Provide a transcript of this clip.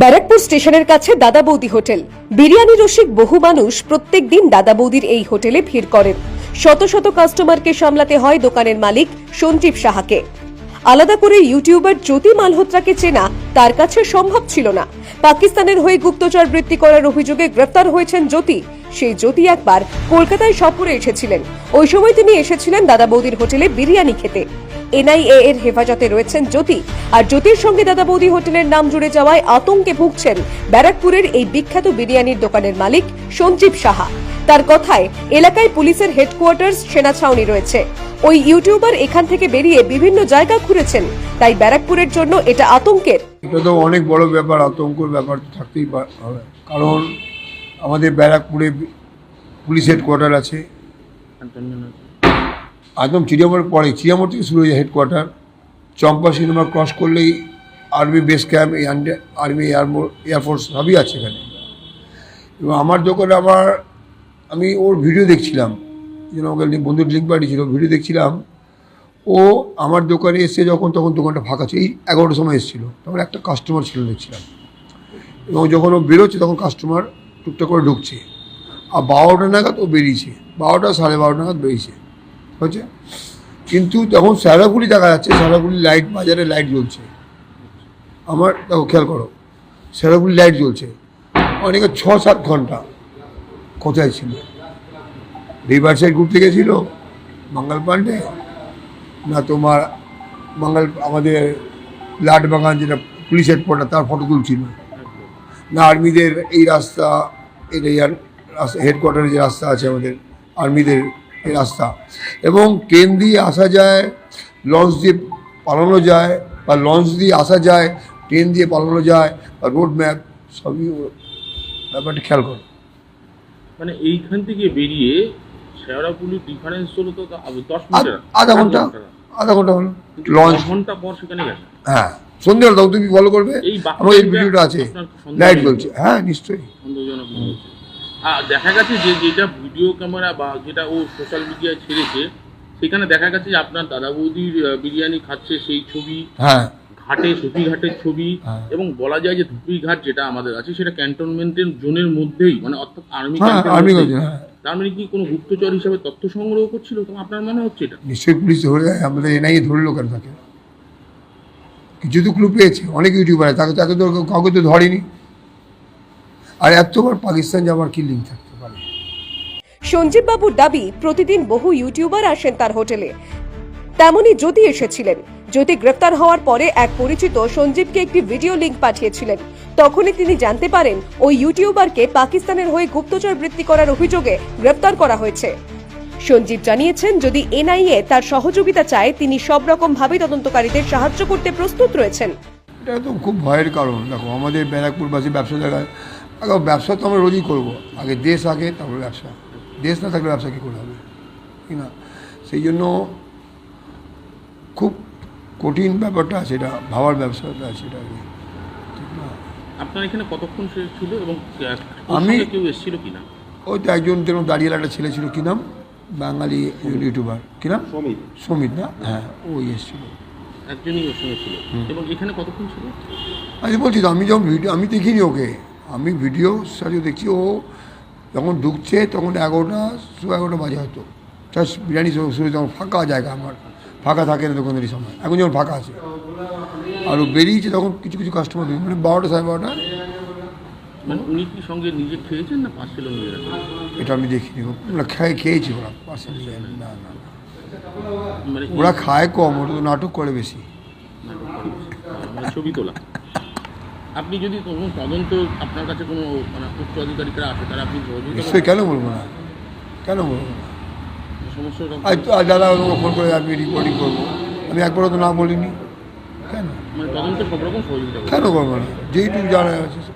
ব্যারাকপুর স্টেশনের কাছে দাদা বৌদি হোটেল। বিরিয়ানি রসিক বহু মানুষ প্রত্যেক দিন দাদা বৌদির এই হোটেলে ভিড় করেন। শত শত কাস্টমারকে সামলাতে হয় দোকানের মালিক সঞ্জীব সাহাকে। আলাদা করে ইউটিউবার জ্যোতি মালহোত্রাকে চেনা তার কাছে সম্ভব ছিল না। পাকিস্তানের হয়ে গুপ্তচর বৃত্তি করার অভিযোগে গ্রেফতার হয়েছেন জ্যোতি। সেই জ্যোতি একবার কলকাতায় সফরে এসেছিলেন। ওই সময় তিনি এসেছিলেন দাদা বৌদির হোটেলে বিরিয়ানি খেতে। এনআইএ এর হেফাজতে রয়েছেন জ্যোতি। আর জ্যোতির সঙ্গে দাদা বৌদি হোটেলের নাম জুড়ে যাওয়ায় আতঙ্কে ভুগছেন ব্যারাকপুরের এই বিখ্যাত বিরিয়ানির দোকানের মালিক সঞ্জীব সাহা। তার কথায় এলাকায় পুলিশের হেডকোয়ার্টার্স সেনা ছাউনি রয়েছে। ওই ইউটিউবার এখান থেকে বেরিয়ে বিভিন্ন জায়গা ঘুরেছেন। তাই ব্যারাকপুরের জন্য এটা আতঙ্কের এটা তো অনেক বড় ব্যাপার, আতঙ্কর ব্যাপার তো থাকতেই হবে। কারণ আমাদের ব্যারাকপুরে পুলিশ হেডকোয়ার্টার আছে। একদম চিড়িয়ামোড় পরে চিড়িয়ামোড় থেকে শুরু হয়ে হেডকোয়ার্টার চম্পা সিনেমা ক্রস করলেই আর্মি বেস ক্যাম্প এই আর্মি এয়ারফোর্স সবই আছে এখানে। এবং আমার দোকানে আবার আমি ওর ভিডিও দেখছিলাম। যেন আমাকে বন্ধুর লিঙ্ক পাঠিয়েছিল ভিডিও দেখছিলাম। ও আমার দোকানে এসে যখন, তখন দোকানটা ফাঁকা ছিল। এই এগারোটার সময় এসেছিল। তখন একটা কাস্টমার ছিল দেখছিলাম। এবং যখন ও বেরোচ্ছে, তখন কাস্টমার টুকটাক করে ঢুকছে। আর বারোটা নাগাদ ও বেরিয়েছে। বারোটা, সাড়ে বারোটা নাগাদ বেরিয়েছে। হচ্ছে কিন্তু তখন স্যারাগুলি দেখা যাচ্ছে স্যারাগুলি লাইট বাজারে লাইট জ্বলছে। আমার, দেখো, খেয়াল করো। স্যারাগুলি লাইট জ্বলছে। অনেকে ছ সাত ঘণ্টা কোথায় ছিল? রিভার সাইড ঘুরতে গেছিল মঙ্গল পান্ডে না তোমার মঙ্গল আমাদের লাট বাগান যেটা পুলিশ হেডকোয়ার্টার, তার ফটো তুলছিল না। আর্মিদের এই রাস্তা, এটা ইয়ার রাস্তা হেডকোয়ার্টারে যে রাস্তা আছে আমাদের, আর্মিদের এই রাস্তা। এবং ট্রেন দিয়ে আসা যায় লঞ্চ দিয়ে পালানো যায়, বা লঞ্চ দিয়ে আসা যায় ট্রেন দিয়ে পালানো যায়, বা রোড ম্যাপ সবই ব্যাপারটা খেয়াল করো। মানে এইখান থেকে বেরিয়ে শেওড়াপুলির ডিফারেন্স হলো তো দশ আধ- ঘণ্টা আধা ঘণ্টা হলো। লঞ্চ ঘণ্টা পর সেখানে গেছে। হ্যাঁ। সন্ধ্যেবেলা তখন তুমি ফলো করবে? আমার এই ভিডিওটা আছে। লাইট জ্বলছে হ্যাঁ নিশ্চয়ই। সন্দেহজনক দেখা গেছে যে যেটা ভিডিও ক্যামেরা বা যেটা ও সোশ্যাল মিডিয়ায় ছেড়েছে সেখানে দেখা গেছে যে আপনার দাদা বৌদির বিরিয়ানি খাচ্ছে সেই ছবি। হ্যাঁ। ঘাটে ধুপি ঘাটের ছবি। হ্যাঁ। এবং বলা যায় যে ধুপি ঘাট যেটা আমাদের আছে সেটা ক্যান্টনমেন্টের জোনের মধ্যেই মানে অর্থাৎ আর্মি হ্যাঁ আর্মি তার মানে কি কোনো গুপ্তচর হিসাবে তথ্য সংগ্রহ করছিল? তো আপনার মনে হচ্ছে এটা? নিশ্চয়ই পুলিশ ধরে আমাদের এনআইএ ধরলো কেন তাকে কিছু তো ক্লু পেয়েছে অনেক ইউটিউবার আছে তাকে তাকে তো কাউকে তো ধরেনি। আর এতবার পাকিস্তান যাওয়ার কি লিঙ্ক থাকতে পারে? সঞ্জীব বাবুর দাবি প্রতিদিন বহু ইউটিউবার আসেন তার হোটেলে। তেমনই জ্যোতি এসেছিলেন জ্যোতি গ্রেফতার হওয়ার পরে এক পরিচিত সঞ্জীবকে একটি ভিডিও লিংক পাঠিয়েছিলেন, তখনই তিনি জানতে পারেন ওই ইউটিউবারকে পাকিস্তানের হয়ে গুপ্তচর বৃত্তি করার অভিযোগে গ্রেফতার করা হয়েছে। সঞ্জীব জানিয়েছেন, যদি এনআইএ তার সহযোগিতা চায়, তিনি সব রকম ভাবে তদন্তকারীদের সাহায্য করতে প্রস্তুত রয়েছেন। এটা তো খুব ভয়ের কারণ। দেখো, আমাদের ব্যারাকপুরবাসী ব্যবসা জায়গায় আগে ব্যবসা তো আমরা রোজই করব। আগে দেশ আগে, তারপরে ব্যবসা। দেশ না থাকলে ব্যবসা কী করে হবে? ঠিক না? সেই জন্য কঠিন ব্যাপারটা আছে এটা ভাবার ব্যবসাটা আছে এটা আপনার এখানে কতক্ষণ ছিল এবং আমি- সঙ্গে কেউ এসেছিল কিনা? ওই তো একজন যেরকম দাঁড়িয়ে একটা ছেলে ছিল কী নাম? বাঙালি ইউটিউবার। কী নাম? সমিত সমিত না? হ্যাঁ ওই এসেছিল। একজনই ওর সঙ্গে ছিল। এবং এখানে কতক্ষণ ছিল? আমি বলছি তো আমি যখন ভিডিও আমি দেখিনি ওকে। আমি ভিডিও সাথে দেখছি ও যখন ঢুকছে তখন এগারোটা সোয়া এগারোটা বাজে হয়তো। জাস্ট বিরিয়ানি শুরু- তখন ফাঁকা জায়গা আমার ফাঁকা থাকে না দোকানের সময়। এখন যখন ফাঁকা আছে। আর ও বেরিয়েছে তখন কিছু কিছু কাস্টমার মানে বারোটা সাড়ে বারোটা। মানে উনি কি সঙ্গে নিজে খেয়েছেন না গেছেন? এটা আমি দেখিনি। ওরা খেয়ে খেয়েছি ওরা পার্সেন্ট না না না। মানে ওরা খায় কম ওরা তো নাটক করে বেশি। মানে ছবি তোলা। আপনি যদি কোনো তদন্ত আপনার কাছে কোনো মানে উচ্চ আধিকারিকরা আসে তারা আপনি নিশ্চয়ই কেন বলব না? কেন বলব না? আজ দাদা ফোন করে আমি রিপোর্টিং করব। আমি একবারও তো না বলিনি। কেন? মানে। কেন করব না? যেইটুকু জানা আছে।